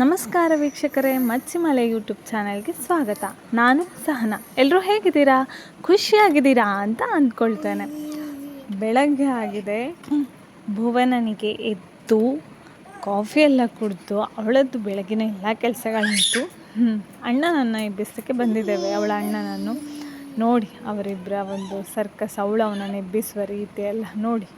ನಮಸ್ಕಾರ ವೀಕ್ಷಕರೇ, ಮಚ್ಚಿಮಲೆ ಯೂಟ್ಯೂಬ್ ಚಾನಲ್ಗೆ ಸ್ವಾಗತ. ನಾನು ಸಹನ. ಎಲ್ಲರೂ ಹೇಗಿದ್ದೀರಾ? ಖುಷಿಯಾಗಿದ್ದೀರಾ ಅಂತ ಅಂದ್ಕೊಳ್ತೇನೆ. ಬೆಳಗ್ಗೆ ಆಗಿದೆ. ಭುವನನಿಗೆ ಎದ್ದು ಕಾಫಿ ಎಲ್ಲ ಕುಡಿದು ಅವಳದ್ದು ಬೆಳಗಿನ ಎಲ್ಲ ಕೆಲಸಗಳಿತ್ತು ಅಣ್ಣ ನನ್ನ ಎಬ್ಬಿಸೋಕ್ಕೆ ಬಂದಿದ್ದೇವೆ. ಅವಳ ಅಣ್ಣನನ್ನು ನೋಡಿ ಅವರಿಬ್ಬರ ಒಂದು ಸರ್ಕಸ್ ಅವಳು ಅವನನ್ನು ಎಬ್ಬಿಸುವ ರೀತಿ ಎಲ್ಲ ನೋಡಿ.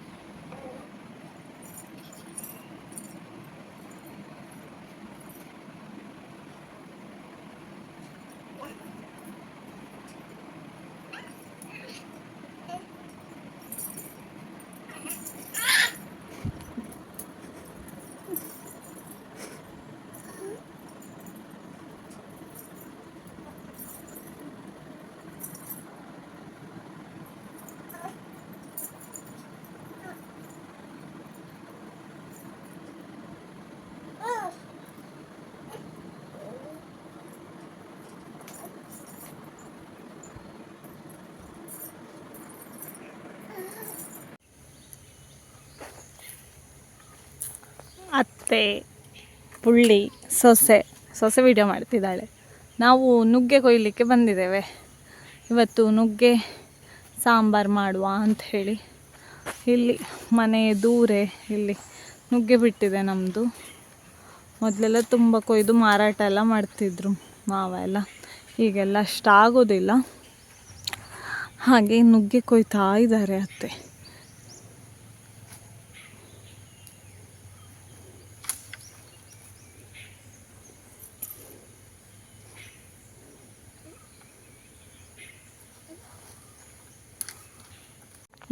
ಅತ್ತೆ ಪುಳ್ಳಿ, ಸೊಸೆ ಸೊಸೆ ವಿಡಿಯೋ ಮಾಡ್ತಿದ್ದಾಳೆ. ನಾವು ನುಗ್ಗೆ ಕೊಯ್ಲಿಕ್ಕೆ ಬಂದಿದ್ದೇವೆ. ಇವತ್ತು ನುಗ್ಗೆ ಸಾಂಬಾರು ಮಾಡುವ ಅಂತ ಹೇಳಿ. ಇಲ್ಲಿ ಮನೆ ದೂರೆ ಇಲ್ಲಿ ನುಗ್ಗೆ ಬಿಟ್ಟಿದೆ ನಮ್ಮದು ಮೊದಲೆಲ್ಲ ತುಂಬ ಕೊಯ್ದು ಮಾರಾಟ ಎಲ್ಲ ಮಾಡ್ತಿದ್ರು ಮಾವ ಎಲ್ಲ ಈಗೆಲ್ಲ ಅಷ್ಟಾಗೋದಿಲ್ಲ ಹಾಗೆ ನುಗ್ಗೆ ಕೊಯ್ತಾ ಇದ್ದಾರೆ ಅತ್ತೆ.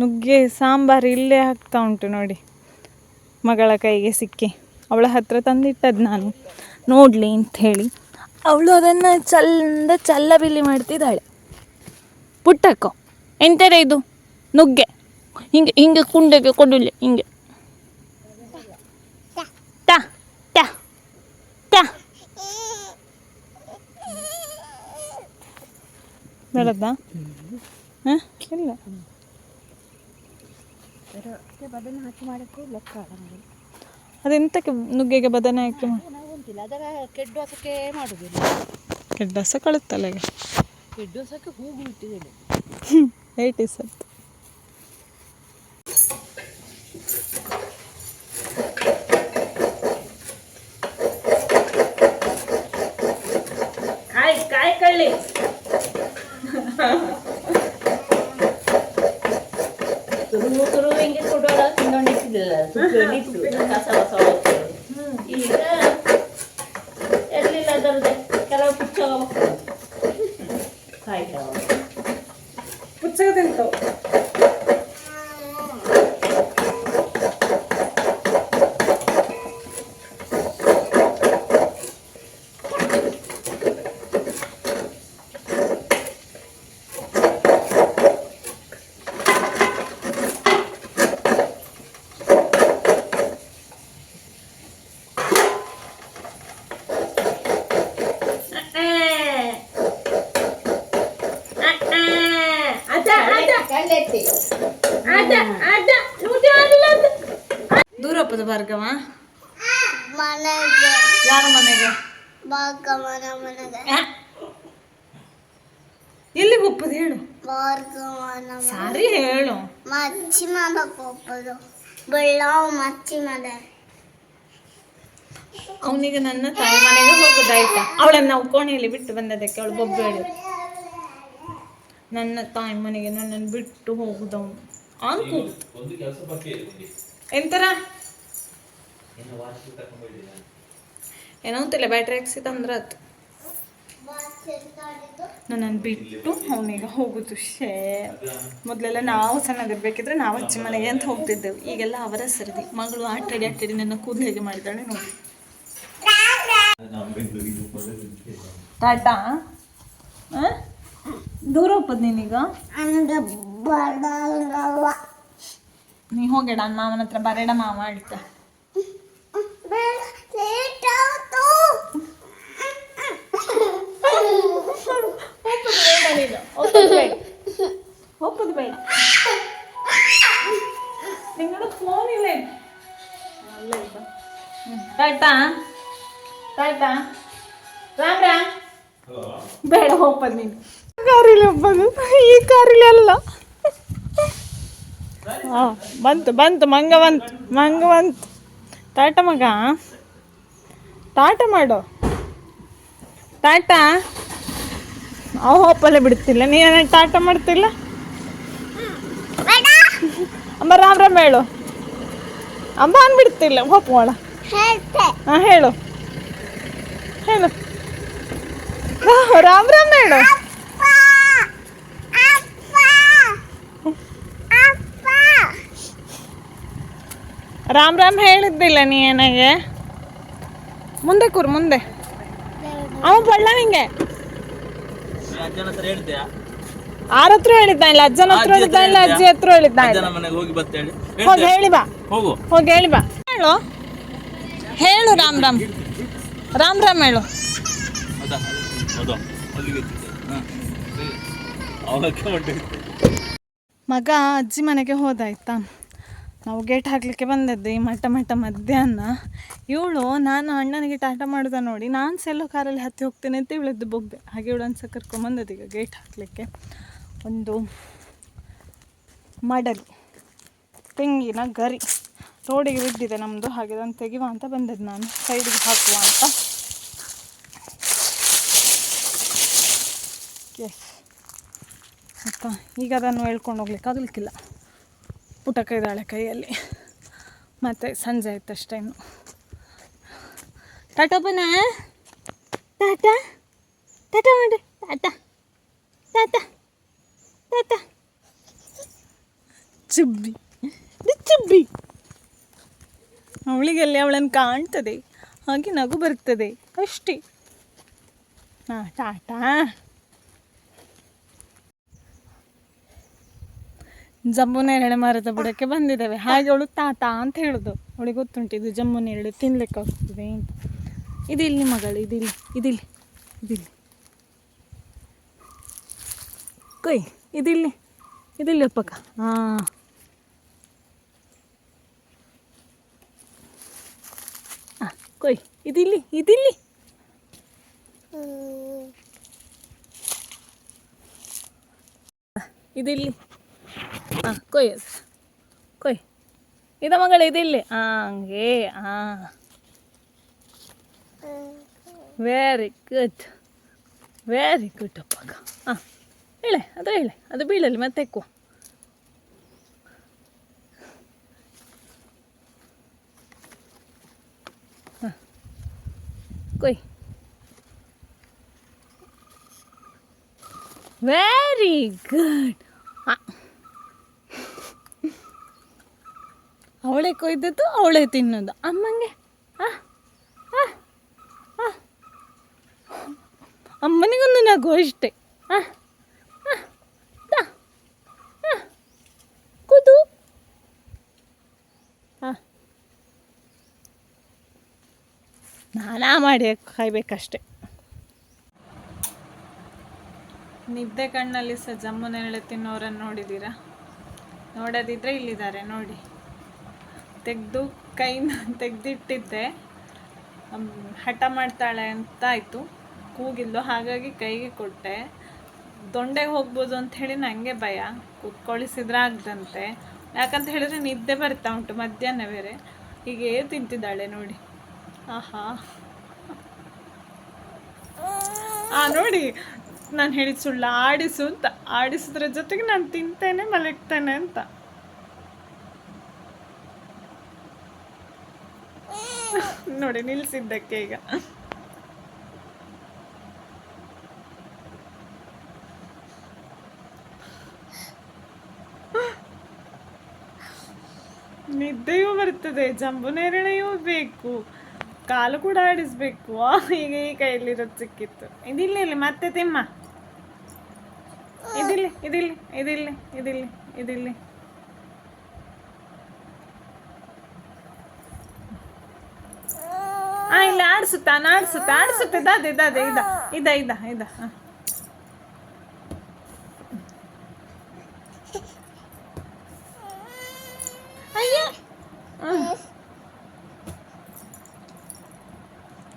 ನುಗ್ಗೆ, ಸಾಂಬಾರು ಇಲ್ಲೇ ಹಾಕ್ತಾ ಉಂಟು ನೋಡಿ. ಮಗಳ ಕೈಗೆ ಸಿಕ್ಕಿ. ಅವಳ ಹತ್ರ ತಂದಿಟ್ಟದ್ದು ನಾನು. ನೋಡಲಿ ಅಂತ ಹೇಳಿ. ಅವಳು ಅದನ್ನು ಚಂದ ಚಲ್ಲಬಿಲ್ಲಿ ಮಾಡ್ತಿದ್ದಾಳೆ. ಪುಟ್ಟಕ್ಕ ಎಂತರ ಇದು? ನುಗ್ಗೆ. ಹಿಂಗೆ ಹಿಂಗೆ ಕುಂಡೆಗೆ ಕೊಡಲಿ, ಹಿಂಗೆ. ಟ ಟ ಹಾಂ? ಇಲ್ಲ. ಬದನೆ ಹಾಕಿ ಮಾಡಕ್ಕೆ ಲೆಕ್ಕ ನಮಗೆ ಅದೆಂತಕ್ಕೆ ನುಗ್ಗೆಗೆ ಬದನೆ ಹಾಕಿ ನಾವು ಅಂತಿಲ್ಲ ಅದರ ಕೆಡ್ಡೋಸಕ್ಕೆ ಮಾಡುವುದಿಲ್ಲ ಕೆಡ್ಡಸ ಕಳುತ್ತಲ್ಲ ಈಗ. ಕೆಡ್ಡೋಸಕ್ಕೆ ಹೂವು ಇಟ್ಟಿದ್ದೇನೆ ಏಯ್ಟಿ ಸತ್ ತಿಂದೊಂಡಿಟ್ಟಿದ್ದಿಲ್ಲ ತುಪ್ಪಿಟ್ಟು ಕಸ ಕಸ ಹೋಗ್ತದೆ. ಈಗ ಎಲ್ಲಿಲ್ಲ ಅದರದ್ದು ಕೆಲವು ಪುಚ್ಚ ಕಾಯ್ತಾವ ಪುಚ್ಚಗ ತಿಂತವು ಭಾರ್ಗವ? ಯಾರ ಮನೆಗೆ? ಎಲ್ಲಿಗೆ ಒಪ್ಪದು ಹೇಳು. ಸಾರಿ ಹೇಳು. ಮಚ್ಚಿ ಮಾಡಕ್ಕೆ ಒಪ್ಪದು ಬೆಳ್ಳಾವ್ ಮಚ್ಚಿ ಮನೆ. ಅವನಿಗೆ ನನ್ನ ತಾಯಿ ಮನೆಗೆ ಹೋಗೋದಾಯ್ತಾ ಅವಳನ್ನು ನಾವು ಕೋಣೆಯಲ್ಲಿ ಬಿಟ್ಟು ಬಂದದಕ್ಕೆ ಅವಳು ಬೊಬ್ಬ ಹೇಳಿ ನನ್ನ ತಾಯಿ ಮನೆಗೆ ನನ್ನನ್ನು ಬಿಟ್ಟು ಹೋಗುದವನು. ಅಂಕು ಎಂತರ? ಏನೋ ಅಂತಿಲ್ಲ ಬ್ಯಾಟ್ರಿ ಹಾಕ್ಸಿದ ಅಂದ್ರೆ ನನ್ನನ್ನು ಬಿಟ್ಟು ಅವನಿಗೆ ಹೋಗುದು ಶೇ. ಮೊದಲೆಲ್ಲ ನಾವು ಸಣ್ಣದಿರ್ಬೇಕಿದ್ರೆ ನಾವು ಅಚ್ಚಿ ಮನೆಗೆ ಅಂತ ಹೋಗ್ತಿದ್ದೆವು. ಈಗೆಲ್ಲ ಅವರ ಸರದಿ ಮಗಳು ಆಟಾಡಿ ಆಟಾಡಿ ನನ್ನ ಕೂದಲು ಹೇಗೆ ಮಾಡಿದ್ದಾಳೆ ನೋಡಿ. ಟಾಟಾ? ದೂರ ಹೋಗ್ಬೋದು ನೀನೀಗ? ನೀ ಹೋಗೇಡ ಮಾವನ ಹತ್ರ ಬರೇಡ ಮಾವ ಆಡ್ತಾ നിങ്ങളുടെ ഫോണില്ലേ നല്ല ഇപ്പം ടാറ്റാ ടാറ്റാ റാം റാം ಬೇಡ ಓಪನ್ ನೀನು ಕಾರಿಲ್ಲ ಬಂದು ಈ ಕಾರಿಲ್ಲ ಅಲ್ಲ ಹಾಂ ಬಂತು ಬಂತು ಮಂಗ ಬಂತು ಮಂಗ ಬಂತು ಟಾಟ ಮಗ? ಟಾಟ ಮಾಡು. ಟಾಟಾ? ಅವು ಹೋಪಲ್ಲೇ ಬಿಡ್ತಿಲ್ಲ. ನೀನ ಟಾಟ ಮಾಡ್ತಿಲ್ಲ? ಅಮ್ಮ ರಾಮ್ ರಾಮ್ ಹೇಳು. ಅಮ್ಮ ಅಂದ್ಬಿಡ್ತಿಲ್ಲ ಹೋಪ್ ಹೇಳ್ತೆ ಹಾಂ, ಹೇಳು. ಹೇಳು. ರಾಮ್ ರಾಮ್ ಹೇಳು. ರಾಮ್ ರಾಮ್ ಹೇಳಿದ್ದಿಲ್ಲ ನೀ ನನಗೆ ಮುಂದೆ ಕೂರ್ ಮುಂದೆ. ಅವ ಬಳ್ಳ ನಿಂಗೆ ಆರ ಹತ್ರ ಹೇಳಿದ್ದ ಇಲ್ಲ ಅಜ್ಜನ ಹತ್ರ ಹೇಳಿದ್ದ ಇಲ್ಲ ಅಜ್ಜಿ ಹತ್ರ ಹೇಳಿದ್ದ ಹೋಗಿ ಹೇಳಿ. ಬಾ. ಹೋಗು. ಹೇಳಿ ಬಾ. ಹೇಳು. ಹೇಳು ರಾಮ್ ರಾಮ್. ರಾಮ್ ರಾಮ್ ಹೇಳು. ಮಗ ಅಜ್ಜಿ ಮನೆಗೆ ಹೋದಾಯ್ತಾ? ನಾವು ಗೇಟ್ ಹಾಕಲಿಕ್ಕೆ ಬಂದದ್ದು ಈ ಮಟ್ಟ ಮಟ್ಟ ಮಧ್ಯಾಹ್ನ. ಇವಳು, ನಾನು ಅಣ್ಣನಿಗೆ ಟಾಟ ಮಾಡಿದ ನೋಡಿ, ನಾನು ಸೆಲ್ಲೋ ಕಾರಲ್ಲಿ ಹತ್ತಿ ಹೋಗ್ತೇನೆ ಅಂತ ಇವಳದ್ದು ಬೊಗ್ದೆ ಹಾಗೆ ಇವಳು ಅನ್ಸ ಕರ್ಕೊಂಬಂದದ್ದು ಈಗ ಗೇಟ್ ಹಾಕಲಿಕ್ಕೆ. ಒಂದು ಮಡಲಿ, ತೆಂಗಿನ ಗರಿ. ರೋಡಿಗೆ ಬಿದ್ದಿದೆ ನಮ್ಮದು ಹಾಗೆ ಅದನ್ನು ತೆಗಿವ ಅಂತ ಬಂದದ್ದು ನಾನು. ಸೈಡಿಗೆ ಹಾಕುವ ಅಂತ. ಎಸ್ ಅಪ್ಪ ಈಗ ಅದನ್ನು ಹೇಳ್ಕೊಂಡು ಹೋಗ್ಲಿಕ್ಕೆ ಆಗಲಿಕ್ಕಿಲ್ಲ. ಪುಟಕ ಇದ್ದಾಳೆ ಕೈಯಲ್ಲಿ. ಮತ್ತೆ ಸಂಜೆ ಆಯ್ತು ಅಷ್ಟೇ ಇನ್ನು ಟಾಟೋಪನ ಟಾಟಾ? ಟಾಟಾ ಮಾಡಿ ಟಾಟಾ. ಟಾಟಾ. ಟಾಟಾ. ಚುಬ್ಬಿ. ಚುಬ್ಬಿ. ಅವಳಿಗೆಲ್ಲಿ ಅವಳನ್ನು ಕಾಣ್ತದೆ. ಹಾಗೆ ನಗು ಬರ್ತದೆ ಅಷ್ಟೇ. ಹಾಂ, ಟಾಟಾ. ಜಂಬು ನೇರಳೆ ಮರದ ಬುಡಕ್ಕೆ ಬಂದಿದ್ದೇವೆ. ಹಾಗೆ ಅವಳು ತಾತ ಅಂತ ಹೇಳೋದು. ಅವಳಿಗೆ ಗೊತ್ತುಂಟು ಇದು ಜಂಬು ನೇರಳೆ ತಿನ್ಲಿಕ್ಕೆ ಹೋಗ್ತದೆ ಅಂತ. ಇದಿಲ್ಲಿ ಮಗಳು ಇದಿಲ್ಲಿ ಇದಿಲ್ಲಿ ಇದಿಲ್ಲಿ. ಕೊಯ್ ಇದಿಲ್ಲಿ ಇದಿಲ್ಲಿ ಅಪ್ಪಕ್ಕ. ಹಾಂ. ಕೊಯ್ ಇದಿಲ್ಲಿ ಇದಿಲ್ಲಿ. ಇದಿಲ್ಲಿ. ಕೊಯ್ ಅದು ಕೊಯ್ ಇದ ಮಗಳ ಇದಿಲ್ಲಿ ಹಾಂ ಹಂಗೆ ಹಾಂ ವೆರಿ ಗುಡ್ ವೆರಿ ಗುಡ್ ಅಪ್ಪಾಗ ಹಾಂ ಹೇಳೆ ಅದು ಹೇಳೆ ಅದು ಬೀಳಲಿ ಮತ್ತೆ ಎಕ್ಕುವ ಹಾಂ ಕೊಯ್ ವೆರಿ ಗುಡ್ ಅವಳೇ ಕೊಯ್ದದ್ದು, ಅವಳೇ ತಿನ್ನೋದು. ಅಮ್ಮಂಗೆ. ಅಮ್ಮನಿಗೊಂದು ನಗು ಇಷ್ಟೆ. ಕೂತು. ನಾನಾ ಮಾಡಿ ಕಾಯ್ಬೇಕಷ್ಟೆ. ನಿದ್ದೆ ಕಣ್ಣಲ್ಲಿ ಸಹ ಜಮ್ಮು ನೆರಳೆ ತಿನ್ನೋರನ್ನು ನೋಡಿದ್ದೀರಾ? ನೋಡೋದಿದ್ರೆ ಇಲ್ಲಿದ್ದಾರೆ, ನೋಡಿ. ತೆಗೆದು ಕೈನ ತೆಗೆದಿಟ್ಟಿದ್ದೆ. ಹಠ ಮಾಡ್ತಾಳೆ ಅಂತ ಆಯಿತು. ಹಾಗಾಗಿ ಕೈಗೆ ಕೊಟ್ಟೆ. ದೊಂಡೆಗೆ ಹೋಗ್ಬೋದು ಹೇಳಿ ನನಗೆ ಭಯ. ಕುತ್ಕೊಳಿಸಿದ್ರೆ ಆಗದಂತೆ. ಯಾಕಂತ ಹೇಳಿದ್ರೆ ನಿದ್ದೆ ಬರ್ತಾ ಉಂಟು, ಮಧ್ಯಾಹ್ನ ಬೇರೆ. ಹೀಗೆ ತಿಂತಿದ್ದಾಳೆ ನೋಡಿ. ಆಹಾ. ಆ, ನೋಡಿ, ನಾನು ಹೇಳಿದ ಸುಳ್ಳು, ಆಡಿಸು ಅಂತ. ಆಡಿಸಿದ್ರ ಜೊತೆಗೆ ನಾನು ತಿಂತೇನೆ, ಮಲಗ್ತೇನೆ ಅಂತ. ನೋಡಿ, ನಿಲ್ಸಿದ್ದಕ್ಕೆ ಈಗ. ನಿದ್ದೆಯೂ ಬರ್ತದೆ ಜಂಬು ನೇರಳೆಯೂ ಬೇಕು, ಕಾಲು ಕೂಡ ಆಡಿಸ್ಬೇಕು. ಈಗ ಈ ಕೈಯಲ್ಲಿರೋದು ಸಿಕ್ಕಿತ್ತು. ಇದಿಲ್ಲ, ಇಲ್ಲಿ, ಮತ್ತೆ ತಿಮ್ಮ. ಇದಿಲ್ಲಿ ಇದಿಲ್ಲಿ ಇದಿಲ್ಲಿ ಇದಿಲ್ಲಿ ಇದಿಲ್ಲಿ ಆ ಇಲ್ಲಿ ಆಡಿಸುತ್ತಾ ಆಡಿಸುತ್ತಾ ಆಡಿಸುತ್ತೆ ಇದಾದೆ ಇದಾದೆ ಇದ ಇದ ಇದ. ಇದ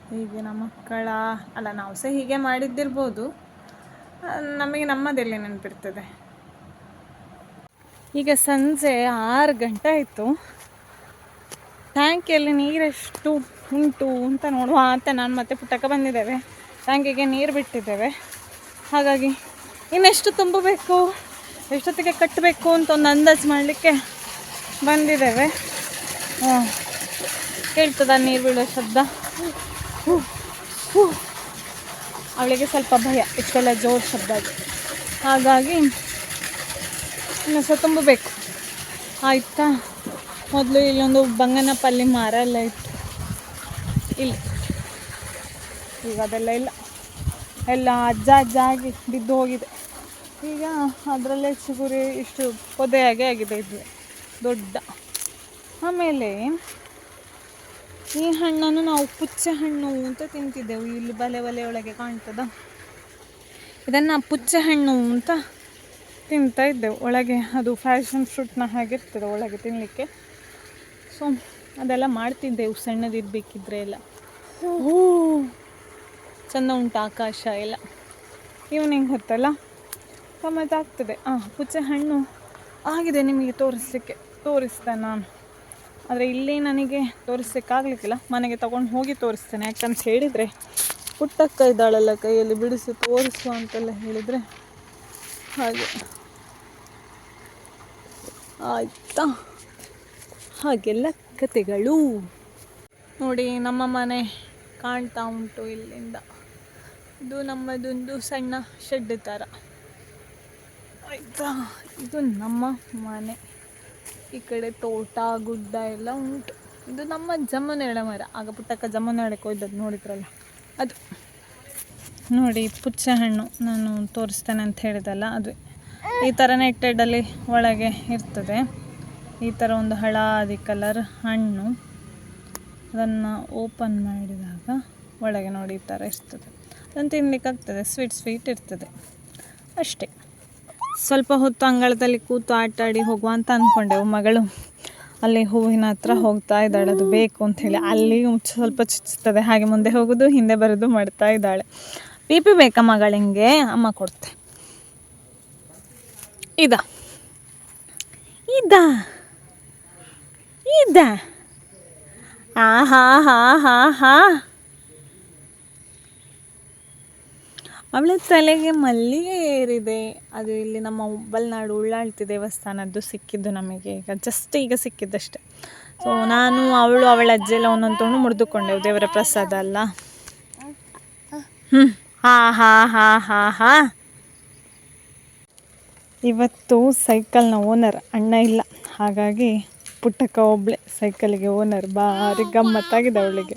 ಹೀಗೆ ನಮ್ಮ ಮಕ್ಕಳ ಅಲ್ಲ ನಾವು ಸಹ ಹೀಗೆ ಮಾಡಿದ್ದಿರ್ಬೋದು. ನಮಗೆ ನಮ್ಮದೆಲ್ಲಿ ನೆನಪಿರ್ತದೆ. ಈಗ ಸಂಜೆ ಆರು ಗಂಟೆ ಆಯಿತು. ಟ್ಯಾಂಕಿಯಲ್ಲಿ ನೀರೆಷ್ಟು ಉಂಟು ಅಂತ ನೋಡುವ. ಅಂತ ನಾನು ಮತ್ತೆ ಪುಟ್ಟಕ್ಕೆ ಬಂದಿದ್ದೇವೆ. ಟ್ಯಾಂಕಿಗೆ ನೀರು ಬಿಟ್ಟಿದ್ದೇವೆ. ಹಾಗಾಗಿ ಇನ್ನೆಷ್ಟು ತುಂಬಬೇಕು? ಎಷ್ಟೊತ್ತಿಗೆ ಕಟ್ಟಬೇಕು ಅಂತ ಒಂದು ಅಂದಾಜು ಮಾಡಲಿಕ್ಕೆ ಬಂದಿದ್ದೇವೆ. ಹಾಂ. ಕೇಳ್ತದ ನೀರು ಬೀಳೋ ಶಬ್ದ? ಅವಳಿಗೆ ಸ್ವಲ್ಪ ಭಯ ಇಷ್ಟೆಲ್ಲ ಜೋರು ಶಬ್ದ ಹಾಗಾಗಿ ಇನ್ನು ಸಹ ತುಂಬಬೇಕು. ಆಯಿತಾ? ಮೊದಲು ಇಲ್ಲೊಂದು ಬಂಗನಪಲ್ಲಿ ಮಾರ ಎಲ್ಲ ಇತ್ತು. ಇಲ್ಲಿ. ಈಗ ಅದೆಲ್ಲ ಇಲ್ಲ. ಎಲ್ಲ ಅಜ್ಜ ಅಜ್ಜ ಆಗಿ ಬಿದ್ದು ಹೋಗಿದೆ. ಈಗ ಅದರಲ್ಲೇ ಚಿಗುರಿ ಇಷ್ಟು ಪೊದೆಯಾಗೆ ಆಗಿದೆ ಇದು. ದೊಡ್ಡ. ಆಮೇಲೆ ಈ ಹಣ್ಣನ್ನು ನಾವು ಪುಚ್ಚೆ ಹಣ್ಣು ಅಂತ ತಿಂತಿದ್ದೆವು. ಇಲ್ಲಿ ಬಲೆ ಒಳಗೆ ಕಾಣ್ತದ. ಇದನ್ನು ಪುಚ್ಚೆ ಹಣ್ಣು ಅಂತ ತಿಂತಾ ಇದ್ದೆವು. ಒಳಗೆ ಅದು ಫ್ಯಾಷನ್ ಫ್ರೂಟ್ನ ಹಾಗಿರ್ತದೆ ಒಳಗೆ ತಿನ್ನಲಿಕ್ಕೆ ಸೊ ಅದೆಲ್ಲ ಮಾಡ್ತಿದ್ದೆ ಸಣ್ಣದಿರಬೇಕಿದ್ರೆ ಎಲ್ಲ. ಹೂ ಚೆಂದ ಉಂಟು ಆಕಾಶ ಎಲ್ಲ. ಈವ್ನಿಂಗ್ ಹೊತ್ತಲ್ಲ? ಗಮ್ಮತ್ತಾಗ್ತದೆ. ಹಾಂ ಪುಚ್ಚೆ ಹಣ್ಣು ಆಗಿದೆ ನಿಮಗೆ ತೋರಿಸ್ಲಿಕ್ಕೆ. ತೋರಿಸ್ದೆ ನಾನು. ಆದರೆ ಇಲ್ಲಿ ನನಗೆ ತೋರಿಸ್ಲಿಕ್ಕಾಗಲಿಕ್ಕಿಲ್ಲ ಮನೆಗೆ ತಗೊಂಡು ಹೋಗಿ ತೋರಿಸ್ತೇನೆ. ಯಾಕಂತ ಹೇಳಿದರೆ ಪುಟ್ಟಕ್ಕ ಇದ್ದಾಳಲ್ಲ ಕೈಯಲ್ಲಿ ಬಿಡಿಸಿ ತೋರಿಸು ಅಂತೆಲ್ಲ ಹೇಳಿದರೆ ಹಾಗೆ. ಆಯ್ತಾ? ಹಾಗೆಲ್ಲ ಕತೆಗಳು ನೋಡಿ, ನಮ್ಮ ಮನೆ ಕಾಣ್ತಾ ಉಂಟು ಇಲ್ಲಿಂದ. ಇದು ನಮ್ಮದೊಂದು ಸಣ್ಣ ಶೆಡ್ ಥರ ಆಯ್ತಾ? ಇದು ನಮ್ಮ ಮನೆ. ಈ ಕಡೆ ತೋಟ, ಗುಡ್ಡ ಎಲ್ಲ ಉಂಟು. ಇದು ನಮ್ಮ ಜಮ್ಮನೇಳ ಮರ. ಆಗ ಪುಟ್ಟಕ್ಕ ಜಮ್ಮನೇಳಕ್ಕೆ ಕೊಯ್ದದ್ದು ನೋಡಿದ್ರಲ್ಲ? ಅದು. ನೋಡಿ, ಪುಚ್ಚೆ ಹಣ್ಣು ನಾನು ತೋರಿಸ್ತೇನೆ ಅಂತ ಹೇಳಿದಲ್ಲ ಅದು ಈ ಥರ ನೆಟ್ಟೆಡಲ್ಲಿ ಒಳಗೆ ಇರ್ತದೆ. ಈ ಥರ ಒಂದು ಹಳದಿ ಕಲರ್ ಹಣ್ಣು ಅದನ್ನು ಓಪನ್ ಮಾಡಿದಾಗ ಒಳಗೆ ನೋಡಿ ಈ ಥರ ಇರ್ತದೆ. ಅದನ್ನು ತಿನ್ನಲಿಕ್ಕಾಗ್ತದೆ ಸ್ವೀಟ್ ಸ್ವೀಟ್ ಇರ್ತದೆ. ಅಷ್ಟೇ. ಸ್ವಲ್ಪ ಹೊತ್ತು ಅಂಗಳದಲ್ಲಿ ಕೂತು ಆಟ ಆಡಿ ಹೋಗುವ ಅಂತ ಅಂದ್ಕೊಂಡೆವು ಮಗಳು. ಅಲ್ಲಿ ಹೂವಿನ ಹತ್ರ ಹೋಗ್ತಾ ಇದ್ದಾಳೆ, ಅದು ಬೇಕು ಹೇಳಿ. ಅಲ್ಲಿ ಸ್ವಲ್ಪ ಚುಚ್ಚುತ್ತದೆ. ಹಾಗೆ ಮುಂದೆ ಹೋಗೋದು, ಹಿಂದೆ ಬರೋದು ಮಾಡ್ತಾ ಇದ್ದಾಳೆ. ಪಿ ಪಿ ಬೇಕಾ ಮಗಳಿಂಗೆ? ಅಮ್ಮ ಕೊಡ್ತೆ. ಇದ. ಇದ. ಇದ ಆ, ಹಾ ಹಾ ಹಾ ಅವಳ ತಲೆಗೆ ಮಲ್ಲಿಗೆ ಏರಿದೆ. ಅದು ಇಲ್ಲಿ ನಮ್ಮ ಹುಬ್ಬಳ್ನಾಡು ಉಳ್ಳಾಳ್ತಿ ದೇವಸ್ಥಾನದ್ದು ಸಿಕ್ಕಿದ್ದು ನಮಗೆ ಈಗ ಜಸ್ಟ್ ಈಗ ಸಿಕ್ಕಿದ್ದಷ್ಟೆ. ಸೊ ನಾನು, ಅವಳು, ಅವಳ ಅಜ್ಜಿ ಎಲ್ಲ ಒಂದೊಂದು ತೊಗೊಂಡು ಮುರಿದುಕೊಂಡೆವು ದೇವರ ಪ್ರಸಾದ ಅಲ್ಲ. ಹ್ಞೂ ಹಾ ಹಾ ಹಾ ಹಾ ಹಾ. ಇವತ್ತು ಸೈಕಲ್ನ ಓನರ್ ಅಣ್ಣ ಇಲ್ಲ. ಹಾಗಾಗಿ ಪುಟ್ಟಕ್ಕ ಒಬ್ಳೆ ಸೈಕಲ್ಗೆ ಓನರ್, ಭಾರಿ ಗಮ್ಮತ್ತಾಗಿದೆ ಅವಳಿಗೆ.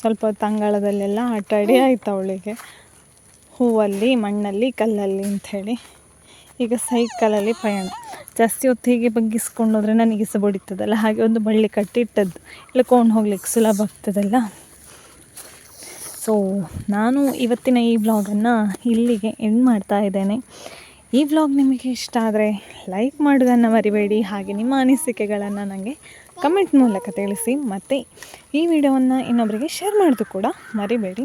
ಸ್ವಲ್ಪ ಹೊತ್ತು ಅಂಗಳದಲ್ಲೆಲ್ಲ ಆಟ ಆಡಿ ಆಯ್ತು ಅವಳಿಗೆ. ಹೂವಲ್ಲಿ, ಮಣ್ಣಲ್ಲಿ, ಕಲ್ಲಲ್ಲಿ ಅಂಥೇಳಿ. ಈಗ ಸೈಕಲಲ್ಲಿ ಪಯಣ. ಜಾಸ್ತಿ ಹೊತ್ತು ಹೀಗೆ ಬಗ್ಗಿಸ್ಕೊಂಡು ಹೋದರೆ ನನಗೆ ಸಹ ಬಡಿತದಲ್ಲ. ಹಾಗೆ ಒಂದು ಬಳ್ಳಿ ಕಟ್ಟಿಟ್ಟದ್ದು. ಇಳ್ಕೊಂಡು ಹೋಗ್ಲಿಕ್ಕೆ ಸುಲಭ ಆಗ್ತದಲ್ಲ. ಸೊ ನಾನು ಇವತ್ತಿನ ಈ ಬ್ಲಾಗನ್ನು ಇಲ್ಲಿಗೆ ಎಂಡ್ ಮಾಡ್ತಾ ಇದ್ದೇನೆ. ಈ ವ್ಲಾಗ್ ನಿಮಗೆ ಇಷ್ಟ ಆದರೆ ಲೈಕ್ ಮಾಡೋದನ್ನು ಮರಿಬೇಡಿ ಹಾಗೆ ನಿಮ್ಮ ಅನಿಸಿಕೆಗಳನ್ನು ನನಗೆ ಕಮೆಂಟ್ ಮೂಲಕ ತಿಳಿಸಿ. ಮತ್ತು ಈ ವಿಡಿಯೋವನ್ನು ಇನ್ನೊಬ್ಬರಿಗೆ ಶೇರ್ ಮಾಡೋದು ಕೂಡ ಮರಿಬೇಡಿ.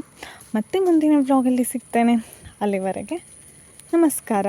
ಮತ್ತೆ ಮುಂದಿನ ವ್ಲಾಗಲ್ಲಿ ಸಿಗ್ತೇನೆ. ಅಲ್ಲಿವರೆಗೆ ನಮಸ್ಕಾರ.